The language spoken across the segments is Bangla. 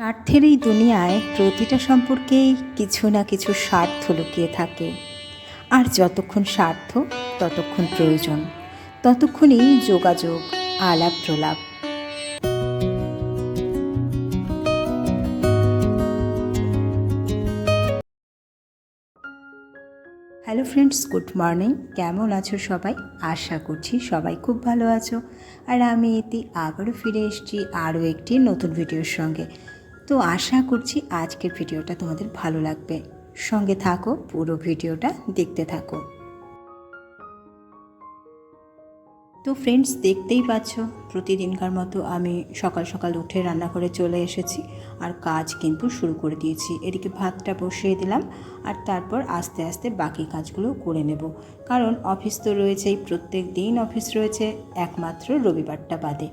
স্বার্থের এই দুনিয়ায় প্রতিটা সম্পর্কেই কিছু না কিছু স্বার্থ লুকিয়ে থাকে। আর যতক্ষণ স্বার্থ, ততক্ষণ প্রয়োজন। ততক্ষণই যোগাযোগ আলাপ প্রলাপ হ্যালো ফ্রেন্ডস গুড মর্নিং কেমন আছো সবাই? আশা করছি সবাই খুব ভালো আছো। আর আমি এতে আবারও ফিরে এসেছি আরও একটি নতুন ভিডিওর সঙ্গে। তো আশা করছি আজকের ভিডিওটা তোমাদের ভালো লাগবে। সঙ্গে থাকো, পুরো ভিডিওটা দেখতে থাকো। তো ফ্রেন্ডস দেখতেই পাচ্ছ, প্রতিদিনকার মতো আমি সকাল সকাল উঠে রান্না করে চলে এসেছি আর কাজ কিন্তু শুরু করে দিয়েছি। এদিকে ভাতটা বসিয়ে দিলাম আর তারপর আস্তে আস্তে বাকি কাজগুলো করে নেব। কারণ অফিস তো রয়েছেই, প্রত্যেক দিন অফিস রয়েছে, একমাত্র রবিবারটা বাদে।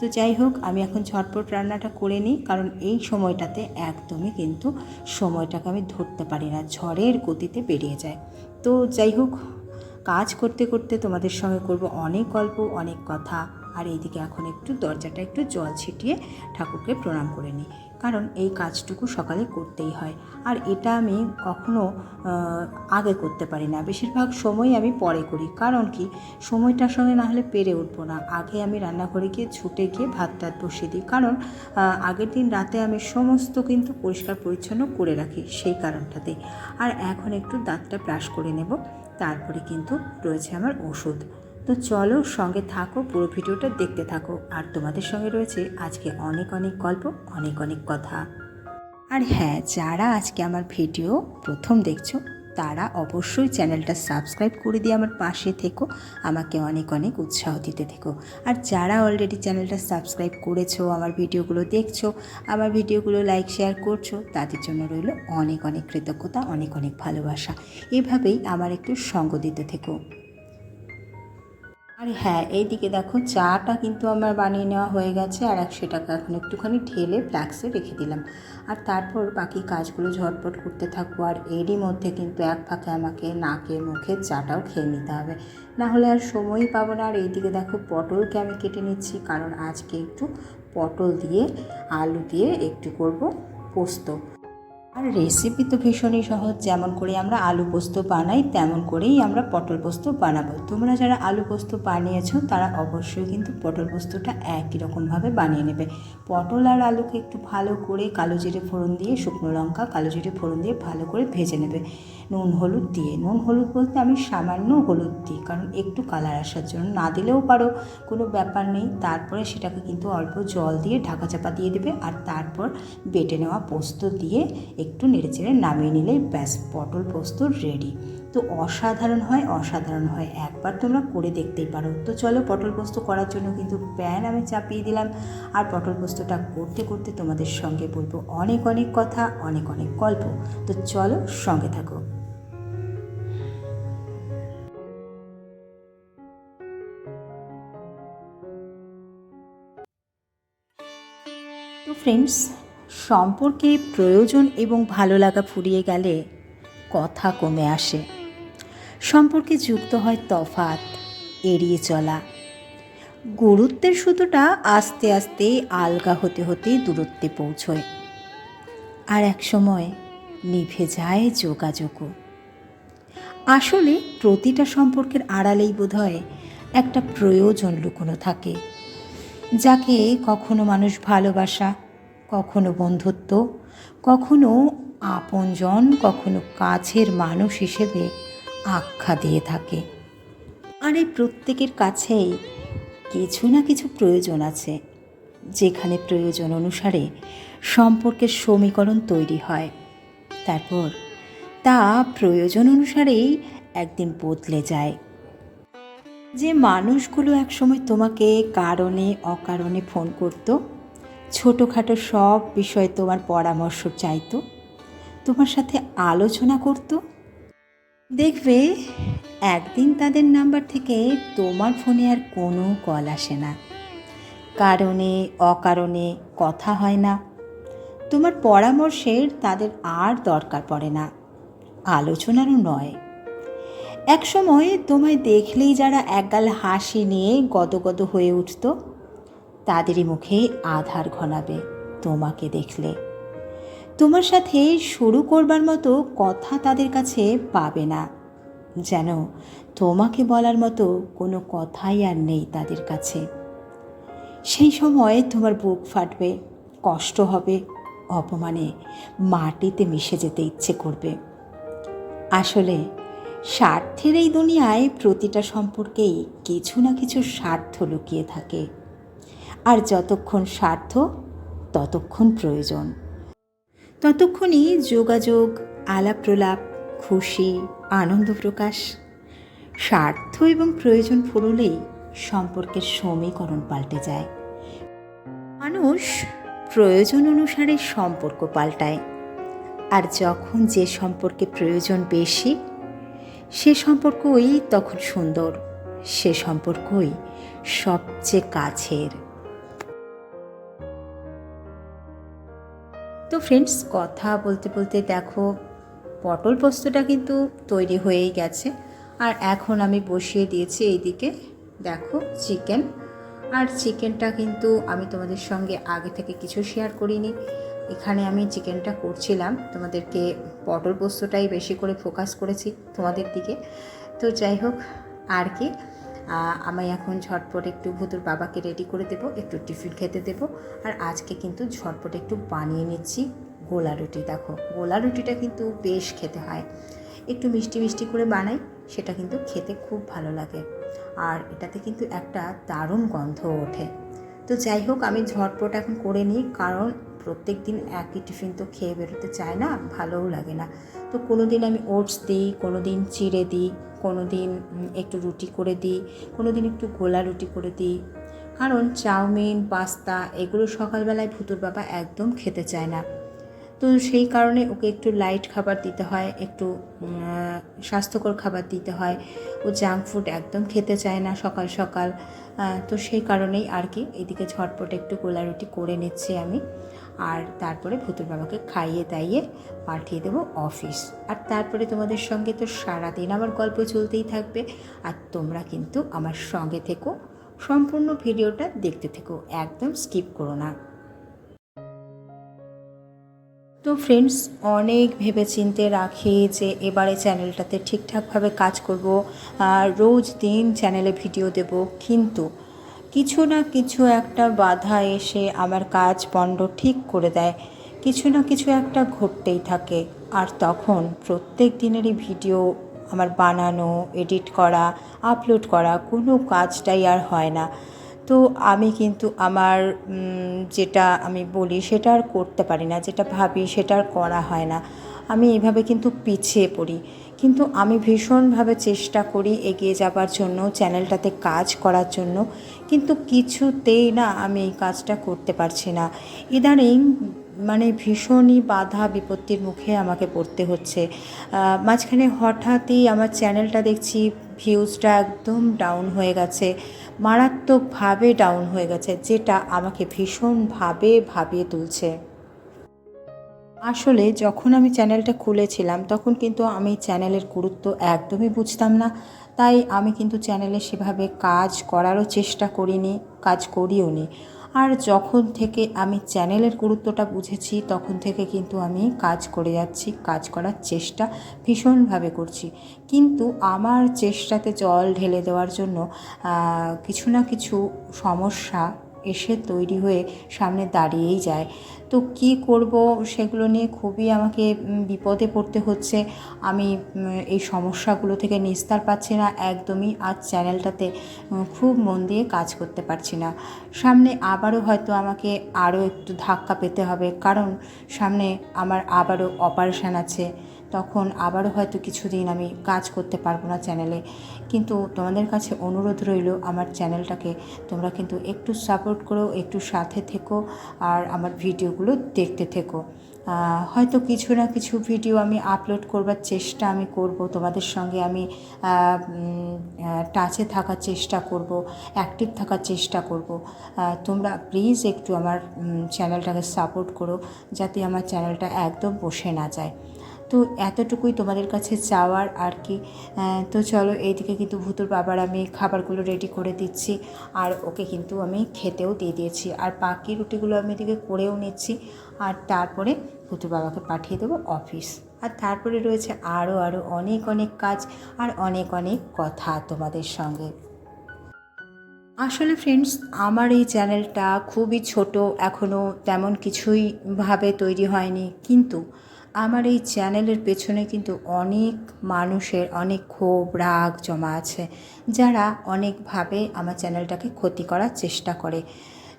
তো যাই হোক, আমি এখন ঝটপট রান্নাটা করে নিই, কারণ এই সময়টাতে একদমই কিন্তু সময়টাকে আমি ধরতে পারি না, ঝড়ের গতিতে বেরিয়ে যায়। তো যাই হোক, কাজ করতে করতে তোমাদের সঙ্গে করব অনেক গল্প, অনেক কথা। আর এইদিকে এখন একটু দরজাটা একটু জল ছিটিয়ে ঠাকুরকে প্রণাম করে নিই। কারণ এই কাজটুকু সকালে করতেই হয়। আর এটা আমি কখনো আগে করতে পারি না। বেশিরভাগ সময় আমি পরে করি। কারণ কি? সময়টার সঙ্গে না হলে পেরে উঠবো না। আগে আমি রান্নাঘরে গিয়ে ছুটে গিয়ে ভাত টাত বসিয়ে দিই। কারণ আগের দিন রাতে আমি সমস্ত কিন্তু পরিষ্কার পরিচ্ছন্ন করে রাখি সেই কারণটাতে। আর এখন একটু দাঁতটা ব্রাশ করে নেব। তারপরে কিন্তু রয়েছে আমার ওষুধ। তো চলো সঙ্গে থাকো, পুরো ভিডিওটা দেখতে থাকো। আর তোমাদের সঙ্গে রয়েছে আজকে অনেক অনেক গল্প, অনেক অনেক কথা। আর হ্যাঁ যারা আজকে আমার ভিডিও প্রথম দেখছ, তারা অবশ্যই চ্যানেলটা সাবস্ক্রাইব করে দিয়ে আমার পাশে থেকো, আমাকে অনেক অনেক উৎসাহ দিতে থেকো। আর যারা অলরেডি চ্যানেলটা সাবস্ক্রাইব করেছ, আমার ভিডিওগুলো দেখছ, আমার ভিডিওগুলো লাইক শেয়ার করছ, তাদের জন্য রইল অনেক অনেক কৃতজ্ঞতা, অনেক অনেক ভালোবাসা। এভাবেই আমার একটু সঙ্গ দিতে থেকো। আর হ্যাঁ এইদিকে দেখো চাটা কিন্তু আমার বানিয়ে নেওয়া হয়ে গেছে আর একশো টাকা এখন একটুখানি ঢেলে ফ্ল্যাক্সে রেখে দিলাম। আর তারপর বাকি কাজগুলো ঝটপট করতে থাকব আর এরই মধ্যে কিন্তু এক ফাঁকে আমাকে নাকে মুখে চাটাও খেয়ে নিতে হবে। না হলে আর সময়ই পাবো না। আর এইদিকে দেখো পটলকে আমি কেটে নিচ্ছি, কারণ আজকে একটু পটল দিয়ে আলু দিয়ে একটু করব পোস্ত। আর রেসিপি তো ভীষণই সহজ। যেমন করে আমরা আলু পোস্ত বানাই, তেমন করেই আমরা পটল পোস্ত বানাবো। তোমরা যারা আলু পোস্ত বানিয়েছো, তারা অবশ্যই কিন্তু পটল পোস্তটা একই রকমভাবে বানিয়ে নেবে। পটল আর আলুকে একটু ভালো করে কালো জিরে ফোড়ন দিয়ে, শুকনো লঙ্কা, কালো জিরে ফোড়ন দিয়ে ভালো করে ভেজে নেবে। নুন, হলুদ দিয়ে। নুন, হলুদ বলতে আমি সামান্য হলুদ দিই, কারণ একটু কালার আসার জন্য। না দিলেও পারো, কোনো ব্যাপার নেই। তারপরে সেটাকে কিন্তু অল্প জল দিয়ে ঢাকা চাপা দিয়ে দেবে, আর তারপর বেটে নেওয়া পোস্ত দিয়ে একটু নেড়েচেড়ে নামিয়ে নিলেই ব্যাস, পটল পোস্ত রেডি তো অসাধারণ হয় অসাধারণ হয়। একবার তোমরা করে দেখতেই পারো। তো চলো পটল পোস্ত করার জন্য কিন্তু প্যান আমি চাপিয়ে দিলাম। আর পটল পোস্তটা করতে করতে তোমাদের সঙ্গে বলব অনেক অনেক কথা, অনেক অনেক গল্প। তো চলো সঙ্গে থাকো। তো ফ্রেন্ডস সম্পর্কে প্রয়োজন এবং ভালো লাগা ফুরিয়ে গেলে কথা কমে আসে। সম্পর্কে যুক্ত হয় তফাত এড়িয়ে চলা। গুরুত্বের সুতোটা আস্তে আস্তে আলগা হতে হতে দূরত্বে পৌঁছয়। আর এক সময় নিভে যায় যোগাযোগও। আসলে প্রতিটা সম্পর্কের আড়ালেই বোধহয় একটা প্রয়োজন লুকোনো থাকে, যাকে কখনো মানুষ ভালোবাসা কখনো বন্ধুত্ব, কখনো আপনজন, কখনো কাছের মানুষ হিসেবে আখ্যা দিয়ে থাকে। আর এই প্রত্যেকের কাছেই কিছু না কিছু প্রয়োজন আছে, যেখানে প্রয়োজন অনুসারে সম্পর্কের সমীকরণ তৈরি হয়। তারপর তা প্রয়োজন অনুসারেই একদিন বদলে যায়। যে মানুষগুলো একসময় তোমাকে কারণে, অকারণে ফোন করতো ছোটোখাটো সব বিষয়ে তোমার পরামর্শ চাইতো। তোমার সাথে আলোচনা করত। দেখবে, একদিন তাদের নাম্বার থেকে তোমার ফোনে আর কোনো কল আসে না। কারণে, অকারণে কথা হয় না। তোমার পরামর্শের তাদের আর দরকার পড়ে না। আলোচনারও নয়। এক সময় তোমায় দেখলেই যারা একগাল হাসি নিয়ে গদগদ হয়ে উঠত তাদেরই মুখে আধার ঘনাবে, তোমাকে দেখলে। তোমার সাথে শুরু করবার মতো কথা তাদের কাছে পাবে না। যেন তোমাকে বলার মতো কোনো কথাই আর নেই তাদের কাছে। সেই সময় তোমার বুক ফাটবে, কষ্ট হবে, অপমানে মাটিতে মিশে যেতে ইচ্ছে করবে। আসলে স্বার্থের এই দুনিয়ায় প্রতিটা সম্পর্কেই কিছু না কিছু স্বার্থ লুকিয়ে থাকে। আর যতক্ষণ স্বার্থ, ততক্ষণ প্রয়োজন। ততক্ষণই যোগাযোগ আলাপ প্রলাপ খুশি, আনন্দ প্রকাশ। স্বার্থ এবং প্রয়োজন ফুরলেই সম্পর্কের সমীকরণ পাল্টে যায়। মানুষ প্রয়োজন অনুসারে সম্পর্ক পাল্টায়। আর যখন যে সম্পর্কে প্রয়োজন বেশি, সে সম্পর্কই তখন সুন্দর, সে সম্পর্কই সবচেয়ে কাছের। তো ফ্রেন্ডস কথা বলতে বলতে দেখো, পটল পোস্তটা কিন্তু তৈরি হয়েই গেছে। আর এখন আমি বসিয়ে দিয়েছি এইদিকে, দেখো চিকেন আর চিকেনটা কিন্তু আমি তোমাদের সঙ্গে আগে থেকে কিছু শেয়ার করিনি। এখানে আমি চিকেনটা করছিলাম, তোমাদেরকে পটল পোস্তটাই বেশি করে ফোকাস করেছি তোমাদের দিকে। তো যাই হোক, আর কি আমি এখন ঝটপট একটু ভুতুর বাবাকে রেডি করে দেবো, একটু টিফিন খেতে দেবো। আর আজকে কিন্তু ঝটপট একটু বানিয়ে নিচ্ছি গোলা রুটি। দেখো, গোলা রুটিটা কিন্তু বেশ খেতে হয়। একটু মিষ্টি মিষ্টি করে বানাই, সেটা কিন্তু খেতে খুব ভালো লাগে। আর এটাতে কিন্তু একটা দারুণ গন্ধ ওঠে। তো যাই হোক, আমি ঝটপট এখন করে নিই, কারণ প্রত্যেক দিন একই টিফিন তো খেয়ে বেরোতে চায় না, ভালোও লাগে না। তো কোনো দিন আমি ওটস দিই কোনো দিন চিড়ে দিই কোনো দিন একটু রুটি করে দিই কোনো দিন একটু গোলা রুটি করে দিই। কারণ চাউমিন, পাস্তা এগুলো সকালবেলায় ভুতুর বাবা একদম খেতে চায় না। তো সেই কারণে ওকে একটু লাইট খাবার দিতে হয়, একটু স্বাস্থ্যকর খাবার দিতে হয়। ও জাঙ্ক ফুড একদম খেতে চায় না সকাল সকাল। তো সেই কারণেই আর কি, এদিকে ঝটপট একটু গোলা রুটি করে নিচ্ছি আমি। আর তারপরে ভুতুর বাবাকে খাইয়ে দাইয়ে পাঠিয়ে দেবো অফিস আর তারপরে তোমাদের সঙ্গে তো সারাদিন আমার গল্প চলতেই থাকবে। আর তোমরা কিন্তু আমার সঙ্গে থেকো। সম্পূর্ণ ভিডিওটা দেখতে থেকো। একদম স্কিপ করো না। তো ফ্রেন্ডস অনেক ভেবে চিনতে রাখি যে এবারে চ্যানেলটাতে ঠিকঠাকভাবে কাজ করব। রোজ দিন চ্যানেলে ভিডিও দেব। কিন্তু কিছু না কিছু একটা বাধা এসে আমার কাজ পণ্ড ঠিক করে দেয়। কিছু না কিছু একটা ঘটতেই থাকে। আর তখন প্রত্যেক দিনেরই ভিডিও, আমার বানানো, এডিট করা, আপলোড করা, কোনো কাজটাই আর হয় না। তো আমি কিন্তু আমার যেটা আমি বলি সেটা আর করতে পারি না, যেটা ভাবি সেটা আর করা হয় না। আমি এভাবে কিন্তু পিছিয়ে পড়ি। কিন্তু আমি ভীষণভাবে চেষ্টা করি এগিয়ে যাবার জন্য, চ্যানেলটাতে কাজ করার জন্য। কিন্তু কিছুতেই না আমি এই কাজটা করতে পারছি না। ইদানিং মানে ভীষণই বাধা বিপত্তির মুখে আমাকে পড়তে হচ্ছে। মাঝখানে হঠাৎই আমার চ্যানেলটা দেখছি ভিউজটা একদম ডাউন হয়ে গেছে। মারাত্মকভাবে ডাউন হয়ে গেছে, যেটা আমাকে ভীষণভাবে ভাবিয়ে তুলছে। আসলে যখন আমি চ্যানেলটা খুলেছিলাম, তখন কিন্তু আমি চ্যানেলের গুরুত্ব একদমই বুঝতাম না। তাই আমি কিন্তু চ্যানেলে সেভাবে কাজ করারও চেষ্টা করিনি, কাজ করিও নি। আর যখন থেকে আমি চ্যানেলের গুরুত্বটা বুঝেছি, তখন থেকে কিন্তু আমি কাজ করে যাচ্ছি, কাজ করার চেষ্টা ভীষণভাবে করছি। কিন্তু আমার চেষ্টাতে জল ঢেলে দেওয়ার জন্য কিছু না কিছু সমস্যা এসে তৈরি হয়ে সামনে দাঁড়িয়েই যায়। তো কি করব সেগুলো নিয়ে খুবই আমাকে বিপদে পড়তে হচ্ছে। আমি এই সমস্যাগুলো থেকে নিস্তার পাচ্ছি না একদমই আজ চ্যানেলটাতে খুব মন দিয়ে কাজ করতে পারছি না। সামনে আবারও হয়তো আমাকে আরও একটু ধাক্কা পেতে হবে, কারণ সামনে আমার আবারও অপারেশান আছে। তখন আবারও হয়তো কিছুদিন আমি কাজ করতে পারব না চ্যানেলে। কিন্তু তোমাদের কাছে অনুরোধ রইল, আমার চ্যানেলটাকে তোমরা কিন্তু একটু সাপোর্ট করো, একটু সাথে থেকো আর আমার ভিডিওগুলো দেখতে থেকো। হয়তো কিছু না কিছু ভিডিও আমি আপলোড করবার চেষ্টা আমি করব, তোমাদের সঙ্গে আমি টাচে থাকার চেষ্টা করব অ্যাক্টিভ থাকার চেষ্টা করব। তোমরা প্লিজ একটু আমার চ্যানেলটাকে সাপোর্ট করো, যাতে আমার চ্যানেলটা একদম বসে না যায়। তো এতটুকুই তোমাদের কাছে চাওয়ার আর কি। তো চলো এইদিকে কিন্তু ভুতুর বাবার আমি খাবারগুলো রেডি করে দিচ্ছি আর ওকে কিন্তু আমি খেতেও দিয়ে দিয়েছি। আর বাকি রুটিগুলো আমি এদিকে করেও নিচ্ছি আর তারপরে ভুতুর বাবাকে পাঠিয়ে দেবো অফিস আর তারপরে রয়েছে আরও আরও অনেক অনেক কাজ আর অনেক অনেক কথা তোমাদের সঙ্গে। আসলে ফ্রেন্ডস আমার এই চ্যানেলটা খুবই ছোট এখনও তেমন কিছুই ভাবে তৈরি হয়নি। কিন্তু আমার এই চ্যানেলের পেছনে কিন্তু অনেক মানুষের অনেক ক্ষোভ, রাগ জমা আছে, যারা অনেকভাবে আমার চ্যানেলটাকে ক্ষতি করার চেষ্টা করে।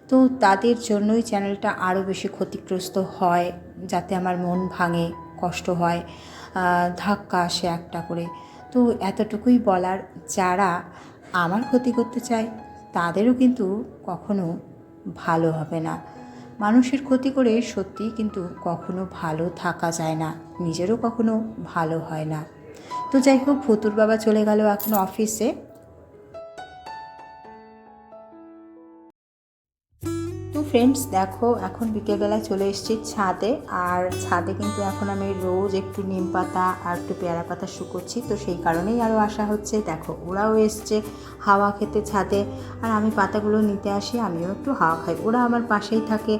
তো তাদের জন্যই চ্যানেলটা আরও বেশি ক্ষতিগ্রস্ত হয়, যাতে আমার মন ভাঙে, কষ্ট হয় ধাক্কা আসে একটা করে। তো এতটুকুই বলার, যারা আমার ক্ষতি করতে চায়, তাদেরও কিন্তু কখনো ভালো হবে না। মানুষের ক্ষতি করে সত্যি কিন্তু কখনো ভালো থাকা যায় না, নিজেরও কখনো ভালো হয় না। তো যাই হোক ফতুর বাবা চলে গেল এখন অফিসে তো ফ্রেন্ডস দেখো, এখন বিকেলবেলা চলে এসেছি ছাদে। আর ছাদে কিন্তু এখন আমি রোজ একটু নিম পাতা আর একটু পেয়ারা পাতা শুকোচ্ছি। তো সেই কারণেই আরও আসা হচ্ছে। দেখো, ওরাও এসছে হাওয়া খেতে ছাদে। আর আমি পাতাগুলো নিতে আসি, আমিও একটু হাওয়া খাই। ওরা আমার পাশেই থাকে।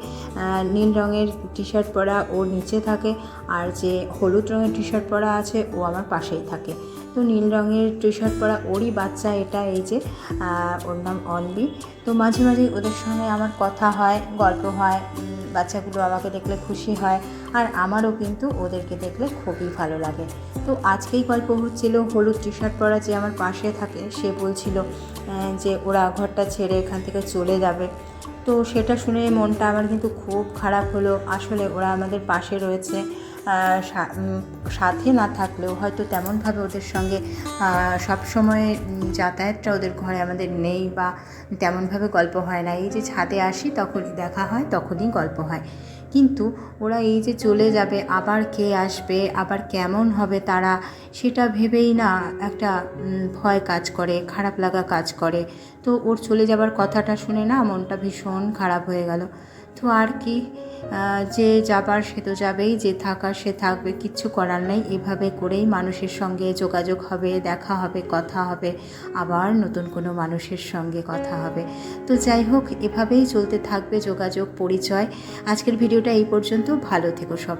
নীল রঙের টি শার্ট পরা ও নিচে থাকে। আর যে হলুদ রঙের টি শার্ট পরা আছে, ও আমার পাশেই থাকে। নীল রঙের টি শার্ট পরা ওরই বাচ্চা এটা, এই যে ওর নাম অনবি তো মাঝে মাঝে ওদের সঙ্গে আমার কথা হয়, গল্প হয় বাচ্চাগুলো আমাকে দেখলে খুশি হয়, আর আমারও কিন্তু ওদেরকে দেখলে খুবই ভালো লাগে। তো আজকেই গল্প হচ্ছিল হলুদ টি শার্ট পরা যে আমার পাশে থাকে, সে বলছিল যে ওরা ঘরটা ছেড়ে এখান থেকে চলে যাবে। তো সেটা শুনে মনটা আমার কিন্তু খুব খারাপ হলো। আসলে ওরা আমাদের পাশে রয়েছে সাথে না থাকলেও হয়তো তেমনভাবে ওদের সঙ্গে সবসময় যাতায়াতটা ওদের ঘরে আমাদের নেই বা তেমনভাবে গল্প হয় না। এই যে ছাদে আসি তখনই দেখা হয়, তখনই গল্প হয়। কিন্তু ওরা এই যে চলে যাবে, আবার কে আসবে, আবার কেমন হবে তারা, সেটা ভেবেই না একটা ভয় কাজ করে, খারাপ লাগা কাজ করে। তো ওর চলে যাবার কথাটা শুনে না মনটা ভীষণ খারাপ হয়ে গেল। তো আর কি যে যাবার সে তো যাবেই, যে থাকার সে থাকবে, কিচ্ছু করার নেই। এভাবে করেই মানুষের সঙ্গে যোগাযোগ হবে, দেখা হবে, কথা হবে, আবার নতুন কোনো মানুষের সঙ্গে কথা হবে। তো যাই হোক, এভাবেই চলতে থাকবে যোগাযোগ, পরিচয়। আজকের ভিডিওটা এই পর্যন্ত। ভালো থেকো সব।